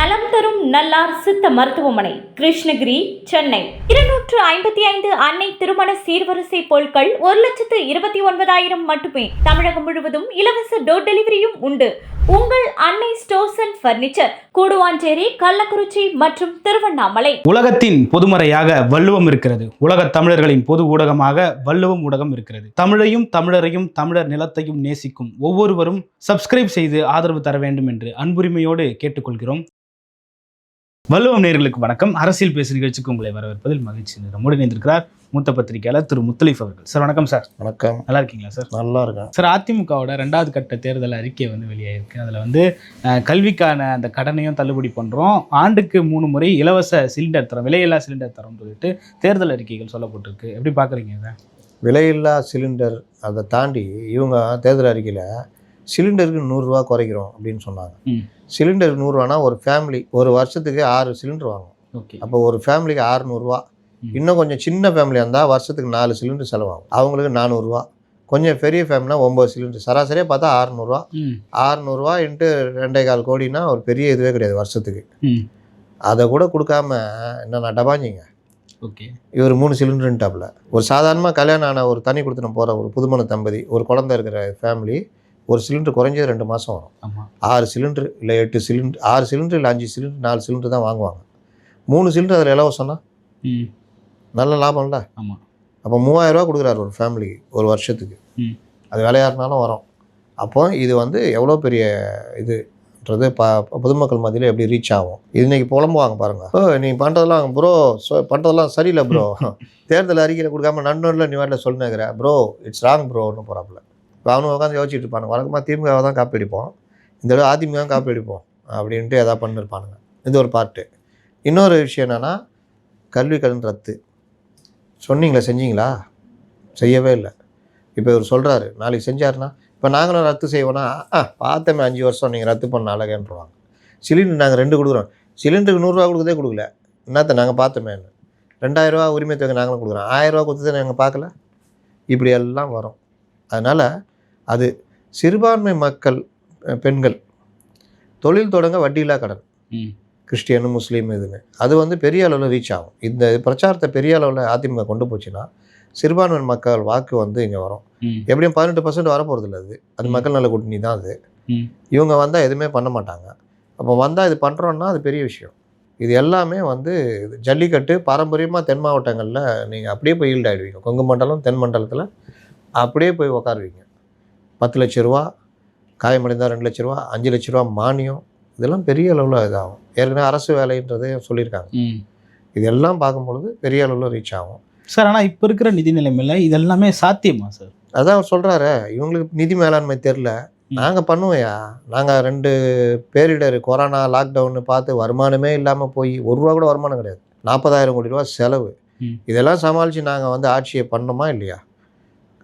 நலம் தரும் நல்லார் சித்த மருத்துவமனை கிருஷ்ணகிரி சென்னை. இருநூற்று ஐம்பத்தி ஐந்து அன்னை திருமண சீர்வரிசை பொருட்கள் ஒரு லட்சத்து இருபத்தி ஒன்பதாயிரம் மட்டுமே. தமிழகம் முழுவதும் இலவச டோர் டெலிவரியும் உண்டு. உங்கள் Annai stores and furniture Guduvancheri Kallakurichi மற்றும் திருவண்ணாமலை. உலகத்தின் பொதுமறையாக வள்ளுவம் இருக்கிறது. உலகத் தமிழர்களின் பொது ஊடகமாக வள்ளுவம் ஊடகம் இருக்கிறது. தமிழையும் தமிழரையும் தமிழர் நிலத்தையும் நேசிக்கும் ஒவ்வொருவரும் சப்ஸ்கிரைப் செய்து ஆதரவு தர வேண்டும் என்று அன்புரிமையோடு கேட்டுக்கொள்கிறோம். வள்ளுவம் நேர்களுக்கு வணக்கம். அரசியல் பேசு நிகழ்ச்சிக்கு உங்களை வரவேற்பதில் மகிழ்ச்சி. நம்முடன் இணைந்திருக்கிறார் மூத்த பத்திரிகையாளர் திரு முத்தலீஃப் அவர்கள். சார் வணக்கம் சார். வணக்கம். நல்லா இருக்கீங்களா சார்? நல்லா இருக்கேன். சார் அதிமுகவோட ரெண்டாவது கட்ட தேர்தல் அறிக்கை வந்து வெளியாயிருக்கு. அதில் வந்து கல்விக்கான அந்த கடனையும் தள்ளுபடி பண்ணுறோம் ஆண்டுக்கு மூணு முறை இலவச சிலிண்டர் தரோம். விலையில்லா சிலிண்டர் தரோம்னு சொல்லிட்டு தேர்தல் அறிக்கைகள் சொல்லப்பட்டிருக்கு. எப்படி பார்க்குறீங்க இதை? விலையில்லா சிலிண்டர் அதை தாண்டி இவங்க தேர்தல் அறிக்கையில் சிலிண்டருக்கு நூறுரூவா குறைக்கிறோம் அப்படின்னு சொன்னாங்க. சிலிண்டர் நூறுரூவானா ஒரு ஃபேமிலி ஒரு வருஷத்துக்கு ஆறு சிலிண்டர் வாங்கும் ஓகே. அப்போ ஒரு ஃபேமிலிக்கு ஆறுநூறுவா. இன்னும் கொஞ்சம் சின்ன ஃபேமிலியாக இருந்தால் வருஷத்துக்கு நாலு சிலிண்டர் செலவாகும். அவங்களுக்கு நானூறுரூவா கொஞ்சம் பெரிய ஃபேமிலினா ஒம்பது சிலிண்டர். சராசரியாக பார்த்தா ஆறுநூறுவா ஆறுநூறுவா இன்ட்டு ரெண்டே கால் கோடினா ஒரு பெரிய இதுவே கிடையாது வருஷத்துக்கு. அதை கூட கொடுக்காம என்ன டபாஞ்சிங்க. ஓகே. இவர் மூணு சிலிண்டருன்ட்டாப்புல. ஒரு சாதாரணமாக கல்யாணம் ஆன ஒரு தனி கொடுத்துன போகிற ஒரு புதுமண தம்பதி ஒரு குழந்தை இருக்கிற ஃபேமிலி ஒரு சிலிண்டர் குறைஞ்சது ரெண்டு மாதம் வரும். ஆறு சிலிண்டர் இல்லை எட்டு சிலிண்டர் ஆறு சிலிண்டர் இல்லை அஞ்சு சிலிண்டர் நாலு சிலிண்டர் தான் வாங்குவாங்க. மூணு சிலிண்டர் அதில் இலவசம்னா நல்ல லாபம்ல. ஆமாம் அப்போ மூவாயிரரூவா கொடுக்குறாரு ஒரு ஃபேமிலிக்கு ஒரு வருஷத்துக்கு. அது விலையாருனாலும் வரும். அப்போ இது வந்து எவ்வளோ பெரிய இதுன்றது ப பொதுமக்கள் மத்தியில் எப்படி ரீச் ஆகும்? இது இன்னைக்கு புலம்புவாங்க பாருங்க. ஓ நீ பண்ணுறதெல்லாம் ப்ரோ பண்ணுறதெல்லாம் சரியில்லை ப்ரோ தேர்தல் அறிக்கையில் கொடுக்காம நன்னூரில் நீ வரல சொல்லுங்கிற ப்ரோ இட்ஸ் ராங் ப்ரோன்னு போகிறாப்புல இப்போ அவனும் உட்காந்து யோசிச்சுட்டு இருப்பானுங்க. வழக்கமாக திமுகவை தான் காப்பி அடிப்போம் இந்த தடவை அதிமுக தான் காப்பி அடிப்போம் அப்படின்ட்டு எதாவது பண்ணிருப்பானுங்க. இது ஒரு பார்ட்டு இன்னொரு விஷயம் என்னென்னா கல்வி கடன் ரத்து. சொன்னீங்களா? செஞ்சீங்களா? செய்யவே இல்லை. இப்போ இவர் சொல்கிறாரு நாளைக்கு செஞ்சாருன்னா இப்போ நாங்களும் ரத்து செய்வோன்னா ஆ பார்த்தமே அஞ்சு வருஷம் நீங்கள் ரத்து பண்ண அழகேன்றுவாங்க சிலிண்டர் நாங்கள் ரெண்டு கொடுக்குறோம். சிலிண்டருக்கு நூறுரூவா கொடுக்குறதே கொடுக்கல. என்னத்த நாங்கள் பார்த்தோமேன்னு. ரெண்டாயிரரூவா உரிமை தொகை நாங்களும் கொடுக்குறோம். ஆயிரரூவா கொடுத்ததை நாங்கள் பார்க்கல. இப்படி எல்லாம் வரும். அதனால் அது சிறுபான்மை மக்கள் பெண்கள் தொழில் தொடங்க வட்டியில்லா கடன். கிறிஸ்டியனு முஸ்லீம் இதுன்னு. அது வந்து பெரிய அளவில் ரீச் ஆகும். இந்த பிரச்சாரத்தை பெரிய அளவில் அதிமுக கொண்டு போச்சுன்னா சிறுபான்மை மக்கள் வாக்கு வந்து இங்கே வரும். எப்படியும் பதினெட்டு பர்சன்ட் வரப்போகிறதில்ல அது. அது ம். மக்கள் நல கூட்டணி தான் அது. இவங்க வந்தால் எதுவுமே பண்ண மாட்டாங்க. அப்போ வந்தால் இது பண்ணுறோன்னா அது பெரிய விஷயம். இது எல்லாமே வந்து ஜல்லிக்கட்டு பாரம்பரியமாக தென் மாவட்டங்களில் நீங்கள் அப்படியே போய் ஈல்ட் ஆகிடுவீங்க கொங்கு மண்டலம் தென் மண்டலத்தில் அப்படியே போய் உக்காருவீங்க. பத்து லட்ச ரூபா காயமடைந்தால் ரெண்டு லட்ச ரூபா அஞ்சு லட்ச ரூபா மானியம் இதெல்லாம் பெரிய அளவில் இதாகும். ஏற்கனவே அரசு வேலைன்றதே சொல்லியிருக்காங்க. இதெல்லாம் பார்க்கும்பொழுது பெரிய அளவில் ரீச் ஆகும். சார் ஆனால் இப்போ இருக்கிற நிதி நிலைமையில் இதெல்லாமே சாத்தியமா சார்? அதான் அவர் சொல்கிறாரு இவங்களுக்கு நிதி மேலாண்மை தெரில. நாங்கள் பண்ணுவோயா நாங்கள் ரெண்டு பேரிடர் கொரோனா லாக்டவுன்னு பார்த்து வருமானமே இல்லாமல் போய் ஒரு ரூபா கூட வருமானம் கிடையாது. நாற்பதாயிரம் கோடி ரூபா செலவு. இதெல்லாம் சமாளித்து நாங்கள் வந்து ஆட்சியை பண்ணோமா இல்லையா?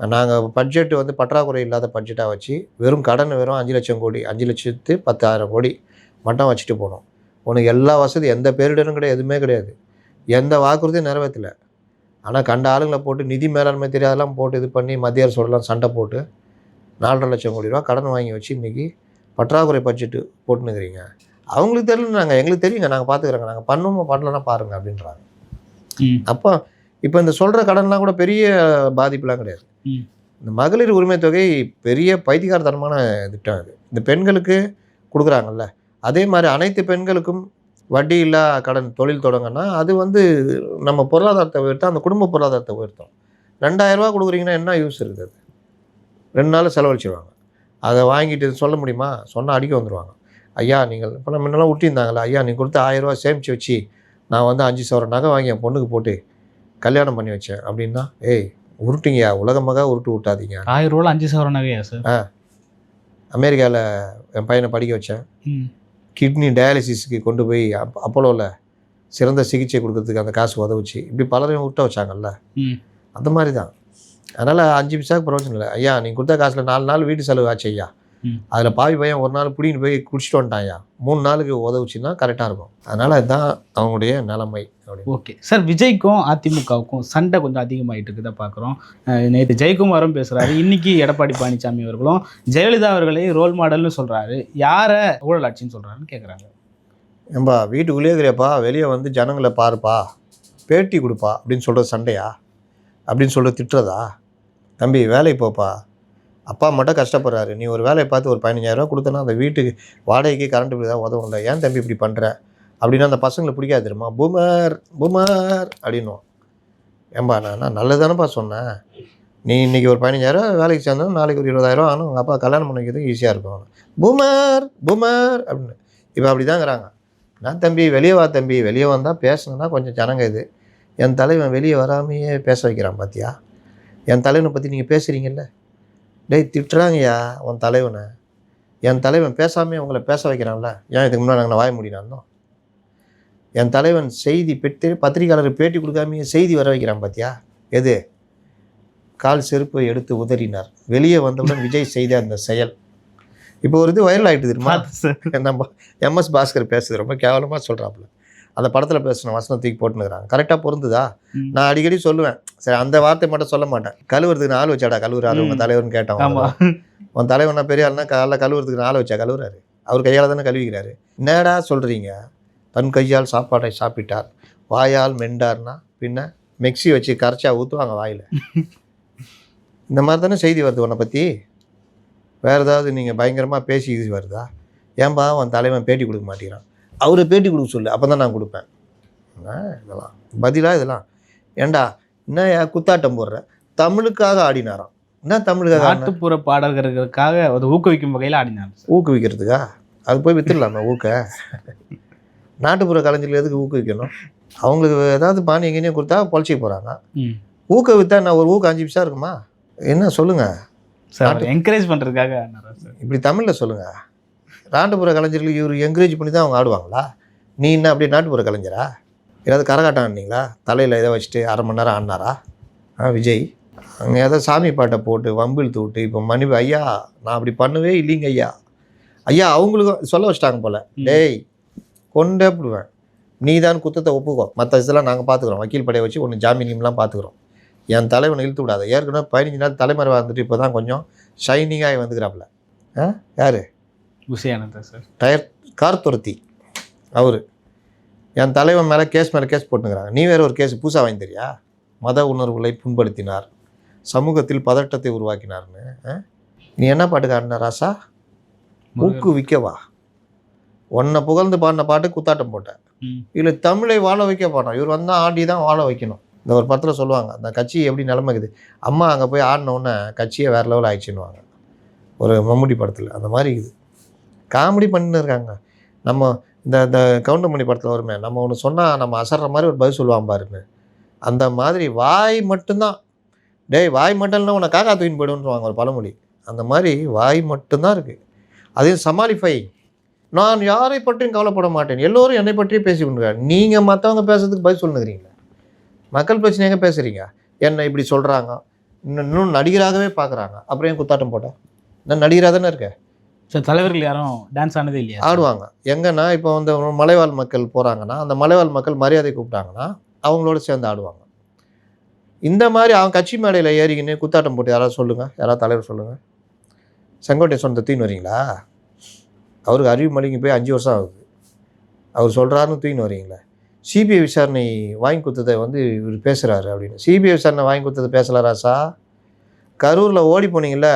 நாங்கள் பட்ஜெட் வந்து பற்றாக்குறை இல்லாத பட்ஜெட்டாக வச்சு வெறும் கடன் வெறும் அஞ்சு லட்சம் கோடி அஞ்சு லட்சத்து பத்தாயிரம் கோடி மட்டும் வச்சுட்டு போனோம். உனக்கு எல்லா வசதி எந்த பேரிடரும் கிடையாது எதுவுமே கிடையாது. எந்த வாக்குறுதியும் நிறைவேற்றல. ஆனால் கண்ட ஆளுங்களை போட்டு நிதி மேலாண்மை தெரியாதெல்லாம் போட்டு இது பண்ணி மத்திய அரசோடலாம் சண்டை போட்டு நாலரை லட்சம் கோடி ரூபா கடன் வாங்கி வச்சு இன்றைக்கி பற்றாக்குறை பட்ஜெட்டு போட்டுனுக்கிறீங்க அவங்களுக்கு தெரியல நாங்கள் எங்களுக்கு தெரியுங்க. நாங்கள் பார்த்துக்குறோங்க நாங்கள் பண்ணுவோம் பண்ணலன்னா பாருங்கள் அப்படின்றாங்க. அப்போ இப்போ இந்த சொல்கிற கடன்லாம் கூட பெரிய பாதிப்புலாம் கிடையாது. இந்த மகளிர் உரிமை தொகை பெரிய பைத்தியகாரத்தனமான திட்டம் இது இந்த பெண்களுக்கு கொடுக்குறாங்கல்ல. அதே மாதிரி அனைத்து பெண்களுக்கும் வட்டி இல்லா கடன் தொழில் தொடங்கன்னா அது வந்து நம்ம பொருளாதாரத்தை உயர்த்தோம் அந்த குடும்ப பொருளாதாரத்தை உயர்த்தும் ரெண்டாயிரம் ரூபா கொடுக்குறீங்கன்னா என்ன யூஸ் இருக்குது அது? ரெண்டு நாள் செலவழிச்சிருவாங்க. அதை வாங்கிட்டு சொல்ல முடியுமா? சொன்னால் அடிக்க வந்துடுவாங்க ஐயா நீங்கள் இப்போ நம்ம முன்னெல்லாம் விட்டிருந்தாங்களா ஐயா நீ கொடுத்த ஆயிரம் ரூபா சேமித்து வச்சு நான் வந்து அஞ்சு சவரம் நகை வாங்கி என் பொண்ணுக்கு போட்டு கல்யாணம் பண்ணி வச்சேன். அப்படின்னா ஏய் உருட்டுங்கய்யா. உலகமாக உருட்டு விட்டாதீங்க ஆயிரம் ரூபாய் அஞ்சு சவரம் நகையா சார் அமெரிக்காவில் என் பையனை படிக்க வச்சேன். கிட்னி டயாலிசிஸ்க்கு கொண்டு போய் அப் அப்போலோவில் சிறந்த சிகிச்சை கொடுக்கறதுக்கு அந்த காசு உதவுச்சு. இப்படி பலரையும் விட்ட வச்சாங்கல்ல. அந்த மாதிரி தான். அதனால் அஞ்சு பைசாவுக்கு பிரயோஜனம் இல்லை. ஐயா நீ கொடுத்த காசில் நாலு நாள் வீட்டு செலவு ஆச்சு ஐயா. அதில் பாவி பையன் ஒரு நாள் பிடின்னு போய் குடிச்சிட்டு வந்துட்டான் ஐயா மூணு நாளுக்கு உதவுச்சுன்னா கரெக்டாக இருக்கும். அதனால் அதுதான் அவங்களுடைய நிலைமை ஓகே. சார் விஜய்க்கும் அதிமுகவுக்கும் சண்டை கொஞ்சம் அதிகமாயிட்டு இருக்குதா பார்க்குறோம் நேற்று ஜெயக்குமாரும் பேசுகிறாரு இன்னைக்கு எடப்பாடி பழனிசாமி அவர்களும் ஜெயலலிதா அவர்களே ரோல் மாடல்னு சொல்கிறாரு யாரை ஊழல் ஆட்சின்னு சொல்கிறாருன்னு கேட்குறாங்க ஏம்பா வீட்டுக்குள்ளேயே இருக்கிறியாப்பா வெளியே வந்து ஜனங்களை பாருப்பா. பேட்டி கொடுப்பா அப்படின்னு சொல்கிறது சண்டையா? அப்படின்னு சொல்லிட்டு திட்டுறதா? தம்பி வேலைக்கு போப்பா. அப்பா மட்டும் கஷ்டப்படுறாரு. நீ ஒரு வேலையை பார்த்து ஒரு பதினஞ்சாயிரரூவா கொடுத்தனா அந்த வீட்டுக்கு வாடகைக்கு கரண்ட் பில் தான் உதவும்ல ஏன் தம்பி இப்படி பண்ணுற அப்படின்னா அந்த பசங்களை பிடிக்காது தெரியுமா? பூமர் பூமர் அப்படின்னுவோம் ஏம்பா நான் நல்லதானப்பா சொன்னேன். நீ இன்றைக்கி ஒரு பதினஞ்சாயிரம் வேலைக்கு சேர்ந்தோம் நாளைக்கு ஒரு இருபதாயிரம் ஆனால் உங்கள் அப்பா கல்யாணம் பண்ண வைக்கிறதுக்கு ஈஸியாக இருக்கும். பூமர் பூமர் அப்படின்னு. இப்போ அப்படி தாங்கிறாங்க நான் தம்பி வெளியே வா தம்பி. வெளியே வந்தால் பேசணுன்னா கொஞ்சம் ஜனங்க இது. என் தலைவன் வெளியே வராமையே பேச வைக்கிறான் பார்த்தியா என் தலைவனை பற்றி நீங்கள் பேசுகிறீங்கல்ல டேய் திட்டுறாங்கய்யா உன் தலைவனை. என் தலைவன் பேசாமே உங்களை பேச வைக்கிறான்ல. ஏன் இதுக்கு முன்னாடி நாங்கள் வாய முடியினாலும் என் தலைவன் செய்தி பெற்று பத்திரிகையாளர் பேட்டி கொடுக்காமையே செய்தி வர வைக்கிறான் பாத்தியா? எது? கால் செருப்பை எடுத்து உதறினார். வெளியே வந்தவுடன் விஜய் செய்த அந்த செயல். இப்போ ஒரு இது வைரல் ஆகிட்டு தெரியுமா? நம்ம எம்எஸ் பாஸ்கர் பேசுறது ரொம்ப கேவலமாக சொல்கிறாப்புல அந்த படத்தில் பேசின வசனம் தூக்கி போட்டுனுக்குறாங்க கரெக்டாக பொருந்துதா. நான் அடிக்கடி சொல்லுவேன். சரி அந்த வார்த்தை மட்டும் சொல்ல மாட்டேன். கழுவுறதுக்கு நான் ஆள் வச்சாடா கழுவுறாரு உங்கள். தலைவர்னு கேட்டோம் ஆமா. உன் தலைவனா பெரிய ஆள்னா காலைல கழுவுறதுக்கு நான் ஆள் வச்சா கழுவுறாரு. அவர் கையால் தானே கழுவிக்கிறாரு. என்னடா சொல்கிறீங்க தன் கையால் சாப்பாட்டை சாப்பிட்டார். வாயால் மெண்டார்னா பின்ன மிக்ஸி வச்சு கரைச்சா ஊற்றுவாங்க வாயில். இந்த மாதிரி தானே செய்தி வருது உன்னை பற்றி வேறு ஏதாவது நீங்கள் பயங்கரமாக பேசி இது வருதா? ஏன்பா உன் தலைவன் பேட்டி கொடுக்க மாட்டேங்கிறான். அவரை பேட்டி கொடுக்க சொல்லு அப்போ தான் நான் கொடுப்பேன். இதெல்லாம்? பதிலாக இதெல்லாம்? ஏண்டா என்ன குத்தாட்டம் போடுற? தமிழுக்காக ஆடினாராம். என்ன தமிழுக்காக? நாட்டுப்புற பாடல்களுக்காக அது ஊக்குவிக்கும் வகையில் ஆடினார். ஊக்குவிக்கிறதுக்கா? அது போய் வித்துடலாமே ஊக்க. நாட்டுப்புற கலைஞர்கள் எதுக்கு ஊக்குவிக்கணும்? அவங்களுக்கு ஏதாவது பானி எங்கேயும் கொடுத்தா பொழைச்சிக்க போகிறாங்க ஊக்க வித்தா நான் ஒரு ஊக்க அஞ்சு பிசா இருக்குமா? என்ன சொல்லுங்கள் என்கரேஜ் பண்ணுறதுக்காக இப்படி தமிழில் சொல்லுங்கள் நாட்டுப்புற கலைஞர்களுக்கு இவர் என்கரேஜ் பண்ணி தான் அவங்க ஆடுவாங்களா? நீ என்ன அப்படியே நாட்டுப்புற கலைஞரா? ஏதாவது கரகாட்டம் ஆடினீங்களா? தலையில் எதை வச்சுட்டு அரை மணி நேரம் ஆடினாரா? ஆ விஜய். அங்கே ஏதோ சாமி பாட்டை போட்டு வம்பில் தூட்டு இப்போ மணி ஐயா நான் அப்படி பண்ணவே இல்லைங்க ஐயா. ஐயா அவங்களுக்கும் சொல்ல வச்சிட்டாங்க போல. டேய் கொண்டே போடுவேன். நீ தான் குத்தத்தை ஒப்புக்கோ. மற்ற இதெல்லாம் நாங்கள் பார்த்துக்குறோம் வக்கீல் படையை வச்சு ஒன்று ஜாமீனியம்லாம் பார்த்துக்குறோம் என் தலைவனை இழுத்து விடாத. ஏற்கனவே பதினஞ்சு நாள் தலைமறைவாக வந்துட்டு இப்போ தான் கொஞ்சம் ஷைனிங்காகி வந்துக்கிறாப்புல. ஆ யார்? சார். டயர் கார் துரத்தி. அவர். என் தலைவன் மேலே கேஸ் மேலே கேஸ் போட்டுங்கிறாங்க நீ வேற ஒரு கேஸ் புதுசாக வாங்கி தெரியா? மத உணர்வுகளை புண்படுத்தினார். சமூகத்தில் பதட்டத்தை உருவாக்கினார்னு? நீ என்ன பாட்டுக்கு ஆடின ராசா ஊக்குவிக்கவா உன்னை புகழ்ந்து பாடின பாட்டு குத்தாட்டம் போட்டேன். இல்லை தமிழை வாழ வைக்க போனோம் இவர் வந்தால் ஆடி தான் வாழ வைக்கணும். இந்த ஒரு படத்தில் சொல்லுவாங்க அந்த கட்சி எப்படி நிலமைக்குது? அம்மா அங்கே போய் ஆடின உடனே கட்சியே வேறு லெவல் ஆயிடுச்சுன்னுவாங்க. ஒரு மம்முட்டி படத்தில். அந்த மாதிரி இது காமெடி பண்ணின்னு இருக்காங்க. நம்ம இந்த இந்த கவுண்டமணி படத்தில் வருமே நம்ம ஒன்று சொன்னால் நம்ம அசர்ற மாதிரி ஒரு பதில் சொல்லுவான் பாருன்னு. அந்த மாதிரி வாய் மட்டும்தான். டேய் வாய் மட்டும் இல்லைன்னா உன்னை காக்கா தூக்கின்னு போயிடுன்றாங்க ஒரு பழமொழி. அந்த மாதிரி வாய் மட்டும்தான் இருக்குது அதையும் சமாளிஃபை நான் யாரை பற்றியும் கவலைப்பட மாட்டேன். எல்லோரும் என்னை பற்றியே பேசி கொண்டிருக்காங்க நீங்கள் மற்றவங்க பேசுறதுக்கு பதில் சொல்லுங்கிறீங்களா மக்கள் பிரச்சனையாக பேசுகிறீங்க என்னை இப்படி சொல்கிறாங்க இன்னும் இன்னும் நடிகராகவே பார்க்குறாங்க அப்புறம் ஏன் குத்தாட்டம் போட்டேன் நான் நடிகராக தானே இருக்கேன் சார் தலைவர்கள் யாரும் டான்ஸ் ஆனதே இல்லையா ஆடுவாங்க. எங்கன்னா இப்போ வந்து மலைவாழ் மக்கள் போகிறாங்கன்னா அந்த மலைவாழ் மக்கள் மரியாதை கூப்பிட்டாங்கன்னா அவங்களோட சேர்ந்து ஆடுவாங்க. இந்த மாதிரி அவன் கட்சி மேடையில் ஏறிக்கின்னு குத்தாட்டம் போட்டு யாராவது சொல்லுங்கள் யாராவது தலைவர் சொல்லுங்கள் செங்கோட்டை சொன்னதை தூக்கின்னு வரீங்களா? அவருக்கு அறிவு மலிங்கி போய் அஞ்சு வருஷம் ஆகுது. அவர் சொல்கிறாருன்னு தூக்கின்னு வரீங்களா. சிபிஐ விசாரணை வாங்கி கொடுத்ததை வந்து இவர் பேசுகிறாரு அப்படின்னு. சிபிஐ விசாரணை வாங்கி கொடுத்தது பேசலாராசா கரூரில் ஓடி போனீங்களே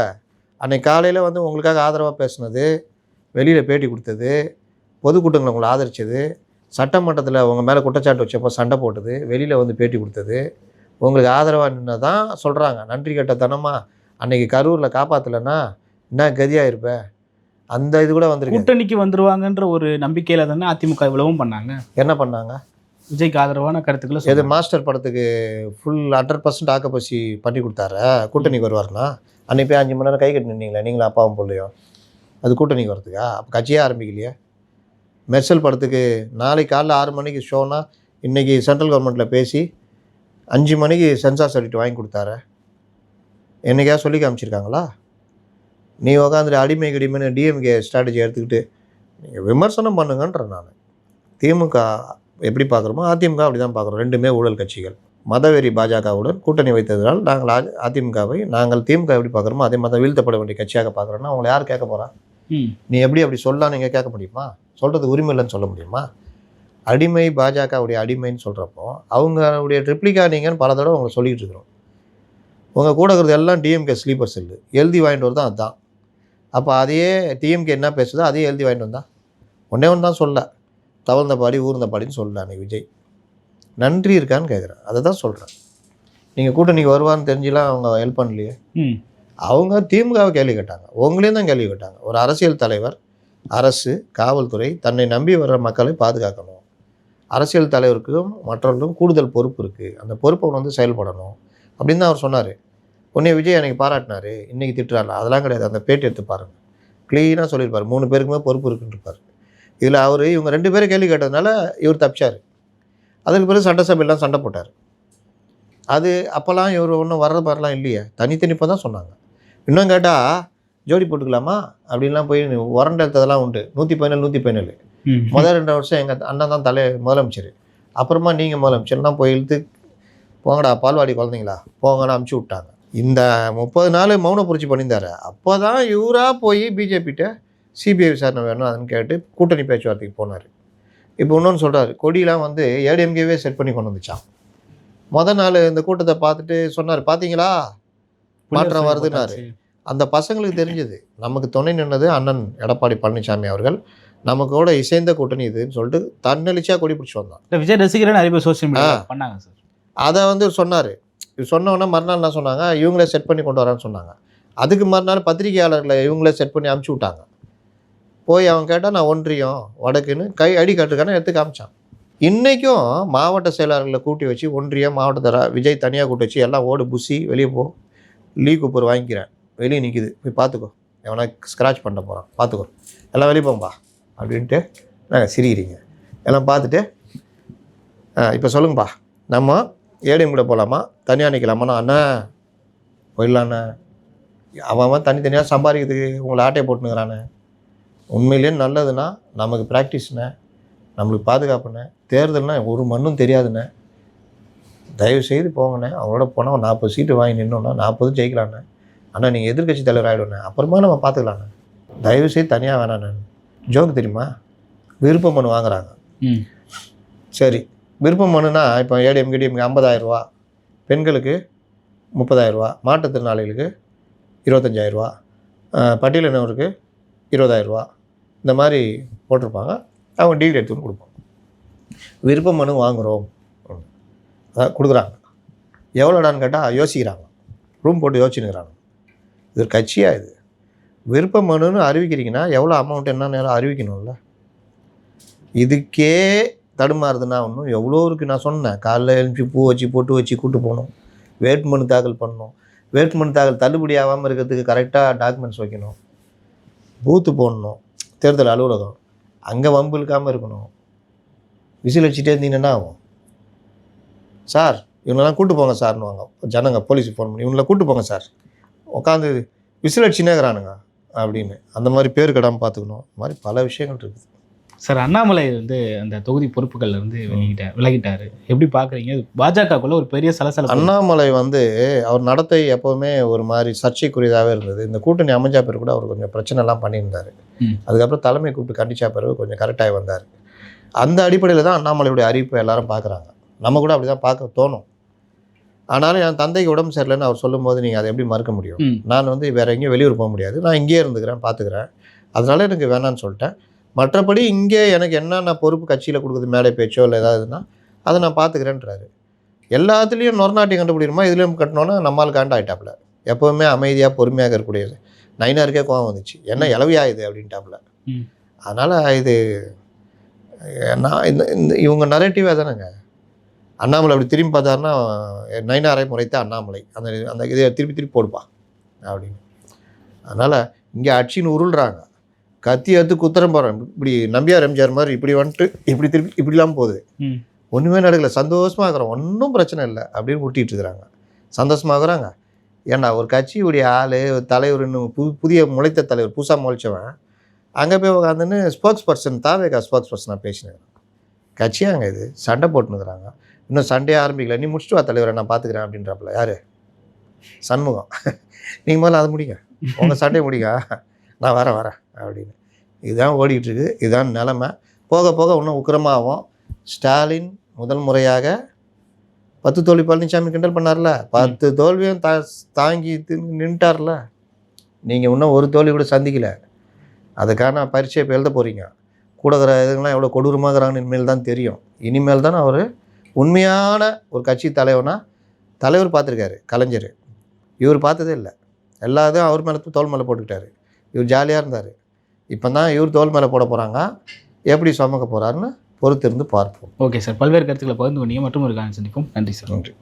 அன்னைக்கு காலையில் வந்து உங்களுக்காக ஆதரவாக பேசுனது வெளியில் பேட்டி கொடுத்தது பொதுக்கூட்டங்களை உங்களை ஆதரிச்சது சட்டமன்றத்தில் உங்கள் மேலே குற்றச்சாட்டு வச்சப்போ சண்டை போட்டது வெளியில் வந்து பேட்டி கொடுத்தது உங்களுக்கு ஆதரவாக நின்று தான் சொல்கிறாங்க நன்றி கெட்டத்தனமா அன்னைக்கு கரூரில் காப்பாற்றலைன்னா என்ன கதியாக இருப்ப? அந்த இது கூட வந்திருக்கு. கூட்டணிக்கு வந்துருவாங்கன்ற ஒரு நம்பிக்கையில தானே அதிமுக இவ்வளவும் பண்ணாங்க. என்ன பண்ணாங்க? விஜய்க்கு ஆதரவான கருத்துக்களை எது. மாஸ்டர் படத்துக்கு ஃபுல் ஹண்ட்ரட் பர்சன்ட் ஆக்கப்பசி பண்ணி கொடுத்தாரு. கூட்டணிக்கு வருவாருன்னா? அன்னைக்கு போய் அஞ்சு மணி நேரம் கை கட்டி நின்னீங்களே நீங்களும் அப்பாவும் பிள்ளையும். அது கூட்டணிக்கு வரதுக்கா அப்போ கட்சியே ஆரம்பிக்கலையே. மெர்சல் படத்துக்கு நாளைக்கு காலைல ஆறு மணிக்கு ஷோனா இன்றைக்கி சென்ட்ரல் கவர்மெண்ட்டில் பேசி அஞ்சு மணிக்கு சென்சார் சர்டிஃபிகேட் வாங்கி கொடுத்தாரு. என்னைக்காவது சொல்லி காமிச்சிருக்காங்களா? நீ உக்காந்துட்டு அடிமை கிடிமைன்னு டிஎம்கே ஸ்ட்ராட்டஜி எடுத்துக்கிட்டு நீங்கள் விமர்சனம் பண்ணுங்கன்ற நான். திமுக எப்படி பார்க்குறோமோ அதிமுக அப்படி தான் பார்க்குறோம். ரெண்டுமே ஊழல் கட்சிகள். மதவெறி பாஜகவுடன் கூட்டணி வைத்ததனால் நாங்கள் அதிமுகவை நாங்கள் திமுக எப்படி பார்க்குறோமோ அதே மாதிரி வீழ்த்தப்பட வேண்டிய கட்சியாக பார்க்குறோன்னா அவங்களை யார் கேட்க போகிறா நீ எப்படி அப்படி சொல்லலாம் நீங்கள் கேட்க முடியுமா? சொல்கிறது உரிமை இல்லைன்னு சொல்ல முடியுமா? அடிமை பாஜகவுடைய அடிமைன்னு சொல்கிறப்போ அவங்களுடைய ட்ரிப்ளிகா நீங்கன்னு பல தடவை உங்களை சொல்லிட்டு இருக்கிறோம். உங்கள் கூட இருக்கிறது எல்லாம் டிஎம்கே ஸ்லீப்பர் செல்லு எழுதி வாங்கிட்டு வரதான் அதுதான் அப்போ அதையே டிஎம்கே என்ன பேசுதோ அதையே எழுதி வாங்கிட்டு வந்தா. ஒன்றே ஒன்று தான் சொல்ல. தவழ்ந்த பாடி ஊர்ந்த பாடின்னு அன்னைக்கு விஜய். நன்றி இருக்கான்னு கேட்குறேன் அதை தான் சொல்கிறேன் நீங்கள் கூட்டணிக்கு வருவான்னு தெரிஞ்சுலாம் அவங்க ஹெல்ப் பண்ணலையே? அவங்க திமுகவை கேள்வி கேட்டாங்க. உங்களையும் தான் கேள்வி கேட்டாங்க. ஒரு அரசியல் தலைவர் அரசு காவல்துறை தன்னை நம்பி வர்ற மக்களை பாதுகாக்கணும். அரசியல் தலைவருக்கும் மற்றவர்களுக்கும் கூடுதல் பொறுப்பு இருக்குது அந்த பொறுப்பை வந்து செயல்படணும் அப்படின்னு தான் அவர் சொன்னார். உன்னை விஜய் எனக்கு பாராட்டினாரு. இன்னைக்கு திட்டுறாரு. அதெல்லாம் கிடையாது. அந்த பேட்டி எடுத்து பாருங்க. க்ளீனாக சொல்லியிருப்பார். மூணு பேருக்குமே பொறுப்பு இருக்குன்றிருப்பார் இதில் அவர் இவங்க ரெண்டு பேரும் கேள்வி கேட்டதுனால இவர் தப்பிச்சார். அதுக்கு பிறகு சட்டசபையெல்லாம் சண்டை போட்டார். அது அப்போல்லாம் இவர் ஒன்றும் வர்ற மாதிரிலாம் இல்லையே. தனித்தனிப்பாக தான் சொன்னாங்க. இன்னும் கேட்டால் ஜோடி போட்டுக்கலாமா? அப்படின்லாம் போய் உரண்ட எடுத்ததெல்லாம் உண்டு. நூற்றி பதினேழு நூற்றி பதினேழு. முதல் ரெண்டு வருஷம் எங்கள் அண்ணன் தான் தலை முதலமைச்சர். அப்புறமா நீங்கள் முதலமைச்சர்லாம் போய் இழுத்து போங்கடா பால்வாடி குழந்தைங்களா போங்கன்னு அமுச்சு விட்டாங்க. இந்த முப்பது நாள் மௌன புரட்சி பண்ணியிருந்தாரு. அப்போ தான் இவராக போய் பிஜேபிகிட்ட சிபிஐ விசாரணை வேணும் அதுன்னு கேட்டு கூட்டணி பேச்சுவார்த்தைக்கு போனார். இப்போ இன்னொன்று சொல்கிறாரு கொடியெலாம் வந்து ஏடிஎம்கேவே செட் பண்ணி கொண்டு வந்துச்சான் முத நாள் இந்த கூட்டத்தை பார்த்துட்டு சொன்னார் பார்த்தீங்களா மாற்றம் வருதுன்னாரு. அந்த பசங்களுக்கு தெரிஞ்சது நமக்கு துணை நின்னது அண்ணன் எடப்பாடி பழனிசாமி அவர்கள் நமக்கு கூட இசைந்த கூட்டணி இதுன்னு சொல்லிட்டு தன்னெழுச்சியாக கொடி பிடிச்சி வந்தான். விஜய் ரசிகர்கள் நிறைய சோசியல் மீடியா. பண்ணாங்க சார். அதை வந்து சொன்னார். சொன்னோன்னே மறுநாள் என்ன சொன்னாங்க இவங்களே செட் பண்ணி கொண்டு வரேன்னு சொன்னாங்க. அதுக்கு மறுநாள் பத்திரிகையாளர்களை இவங்களே செட் பண்ணி அமுச்சு விட்டாங்க. போய் அவன் கேட்டால் நான் ஒன்றியம் வடக்குன்னு. கை அடி கட்டுக்கான எடுத்து காமிச்சான். இன்றைக்கும் மாவட்ட செயலாளர்களை கூட்டி வச்சு ஒன்றியம் மாவட்ட தர விஜய் தனியாக கூட்டி வச்சு எல்லாம் ஓடு புசி வெளியே போ. லீ கூப்பர் வாங்கிக்கிறேன். வெளியே நிற்கிது போய் பார்த்துக்கோ எவனா ஸ்க்ராச் பண்ண போகிறான் பார்த்துக்கோ எல்லாம் வெளியே போம்பா அப்படின்ட்டு நாங்கள் சிரிக்கிறீங்க. எல்லாம் பார்த்துட்டு இப்போ சொல்லுங்கப்பா. நம்ம ஏடிஎம் கூட போகலாமா தனியாக நிற்கலாமாண்ணா அண்ணா போயிடலாண்ணே. அவன் அவன் தனித்தனியாக சம்பாதிக்கிறதுக்கு உங்களை ஆட்டையை போட்டுனுங்கிறானே உண்மையிலேயே நல்லதுன்னா நமக்கு ப்ராக்டிஸ்ண்ணே நம்மளுக்கு பாதுகாப்புண்ணே தேர்தல்னா ஒரு மண்ணும் தெரியாதுண்ணே தயவு செய்து போங்கண்ணே. அவங்களோட போனால் நாற்பது சீட்டு வாங்கி நின்னோன்னா நாற்பது ஜெயிக்கலாண்ணே. ஆனால் நீங்கள் எதிர்க்கட்சி தலைவர் ஆகிடுண்ணே அப்புறமா நம்ம பார்த்துக்கலாண்ணே தயவு செய்து தனியாக வேணாண்ணே. ஜோக்கு தெரியுமா? விருப்ப மனு வாங்குறாங்க. சரி. விருப்பம் மனுனா இப்போ ஏடிஎம் கிடிஎம்க்கு ஐம்பதாயிரரூவா பெண்களுக்கு முப்பதாயிரரூவா மாற்றுத்திறனாளிகளுக்கு இருபத்தஞ்சாயிரரூவா பட்டியலினருக்கு இருபதாயிரரூவா இந்த மாதிரி போட்டிருப்பாங்க. அவங்க டீல் எடுத்து வந்து கொடுப்போம் விருப்ப மனு வாங்குகிறோம் அதான் கொடுக்குறாங்க. எவ்வளோடான்னு கேட்டால் யோசிக்கிறாங்க. ரூம் போட்டு யோசிச்சுனுக்கிறாங்க இது ஒரு கட்சியாக இது? விருப்ப மனுன்னு அறிவிக்கிறீங்கன்னா எவ்வளோ அமௌண்ட் என்ன நேரம் அறிவிக்கணும்ல. இதுக்கே தடுமாறுதுன்னா ஒன்றும் எவ்வளோ இருக்குது நான் சொன்னேன். காலைல எழுந்துச்சி பூ வச்சு பொட்டு வச்சு கூட்டு போகணும். வேட்புமனு தாக்கல் பண்ணணும். வேட்புமனு தாக்கல் தள்ளுபடி ஆகாமல் இருக்கிறதுக்கு கரெக்டாக டாக்குமெண்ட்ஸ் வைக்கணும். பூத்து போடணும். தேர்தல் அலுவலகம். அங்கே வம்பு இழுக்காமல் இருக்கணும். விசில் அடிச்சுட்டே இருந்தீங்கன்னா ஆகும்? சார் இவங்களெல்லாம் கூட்டு போங்க சார்னுவாங்க ஜனங்க போலீஸுக்கு ஃபோன் பண்ணி இவங்கள கூட்டு போங்க சார். உட்காந்து விசில் அடிச்சுனேங்கிறானுங்க அப்படின்னு. அந்த மாதிரி பேர் கடாமல் பார்த்துக்கணும். இந்த மாதிரி பல விஷயங்கள் இருக்குது. சார் அண்ணாமலை வந்து அந்த தொகுதி பொறுப்புகள்ல இருந்து வெளியிட்ட விலகிட்டாரு. எப்படி பாக்குறீங்க? பாஜகக்குள்ள ஒரு பெரிய சலசலப்பு. அண்ணாமலை வந்து அவர் நடத்தை எப்போவுமே ஒரு மாதிரி சர்ச்சைக்குரியதாகவே இருந்தது. இந்த கூட்டணி அமைஞ்சா பிறகு கூட அவர் கொஞ்சம் பிரச்சனைலாம் பண்ணியிருந்தார். ம். அதுக்கப்புறம் தலைமை கூப்பிட்டு கண்டிச்சா பிறகு கொஞ்சம் கரெக்டாகி வந்தார். அந்த அடிப்படையில் தான் அண்ணாமலையுடைய அறிவிப்பை எல்லாரும் பார்க்குறாங்க நம்ம கூட அப்படி தான் பார்க்க தோணும். ஆனாலும் என் தந்தைக்கு உடம்பு சரியில்லைன்னு அவர் சொல்லும்போது நீங்கள் அதை எப்படி மறுக்க முடியும். நான் வந்து வேற எங்கேயும் வெளியூர் போக முடியாது. நான் இங்கேயே இருந்துக்கிறேன் பார்த்துக்கிறேன் அதனால எனக்கு வேணான்னு சொல்லிட்டேன். மற்றபடி இங்கே எனக்கு என்னென்ன பொறுப்பு கட்சியில் கொடுக்குது மேடை பேச்சோ இல்லை ஏதாவதுன்னா அதை நான் பார்த்துக்கிறேன்றாரு. எல்லாத்துலேயும் நொறநாட்டியம் கண்டுபிடிக்கணுமா? இதுலேயும் கட்டணும்னா நம்மால் காண்ட ஆயிட்டாப்புல எப்போவுமே அமைதியாக பொறுமையாக இருக்கக்கூடியது. நைனாருக்கே கோவம் வந்துச்சு. என்ன இளவியா இது அப்படின்ட்டாப்புல. அதனால் இது நான் இந்த இந்த இவங்க நரேட்டிவே தானேங்க. அண்ணாமலை அப்படி திரும்பி பார்த்தாருன்னா நைனாரை முறைத்த அண்ணாமலை. அந்த அந்த இதை திருப்பி திருப்பி போடுப்பா அப்படின்னு. அதனால் இங்கே அட்சின்னு உருள்றாங்க. கத்தி எடுத்து குத்துறம் போகிறேன் இப்படி நம்பியார் எம்ஜிஆர் மாதிரி இப்படி வந்துட்டு இப்படி திருப்பி இப்படிலாம் போகுது. ஒன்றுமே நடக்கல. சந்தோஷமாக இருக்கிறோம். ஒன்றும் பிரச்சனை இல்லை. அப்படின்னு ஊட்டிகிட்டு இருக்கிறாங்க. சந்தோஷமாகறாங்க ஏன்னா ஒரு கட்சியுடைய ஆள் தலைவர்னு பு புதிய முளைத்த தலைவர் புதுசாக முளைச்சவன் அங்கே போய் உட்காந்துன்னு ஸ்போக்ஸ் பர்சன் தாவேகா ஸ்போக்ஸ் பர்சனாக பேசினேன் கட்சியாங்க இது. சண்டை போட்டுனுக்குறாங்க இன்னும் சண்டையே ஆரம்பிக்கல. நீ முடிச்சுட்டு வா தலைவரை நான் பார்த்துக்கிறேன் அப்படின்றாப்புல. யார்? சண்முகம். நீங்கள் முதல்ல அதை முடிங்க. உங்கள் சண்டையை முடிங்க. நான் வரேன் வரேன். அப்படின்னு. இதுதான் ஓடிட்டு இருக்கு இதுதான் நிலமை. போக போக இன்னும் உக்கிரமாகும். ஸ்டாலின் முதல் முறையாக பத்து தோல்வி பழனிசாமி கிண்டல் பண்ணார்ல? பத்து தோல்வியும் தா தாங்கி நின்ட்டார்ல? நீங்கள் இன்னும் ஒரு தோல்வி கூட சந்திக்கல. அதுக்கான பரீட்சை இப்போ எழுத போகிறீங்க கூட இருக்கிற இதுங்களாம் எவ்வளோ கொடூரமாகறாங்கன்னு இனிமேல் தான் தெரியும். இனிமேல் தான் அவர் உண்மையான ஒரு கட்சி தலைவனா தலைவர் பார்த்துருக்காரு கலைஞர். இவர் பார்த்ததே இல்லை. எல்லாத்தையும் அவர் மேலே தோல் மேலே போட்டுக்கிட்டாரு. இவர் ஜாலியாக இருந்தார். இப்போ தான் இவர் தோல் மேலே போட போகிறாங்க எப்படி சுமக்க போகிறாருன்னு பொறுத்திருந்து பார்ப்போம். ஓகே சார் பல்வேறு கருத்துக்களை பகிர்ந்து கொண்டீங்க. மற்றும் ஒரு காலம் சந்திப்போம். நன்றி சார். நன்றி.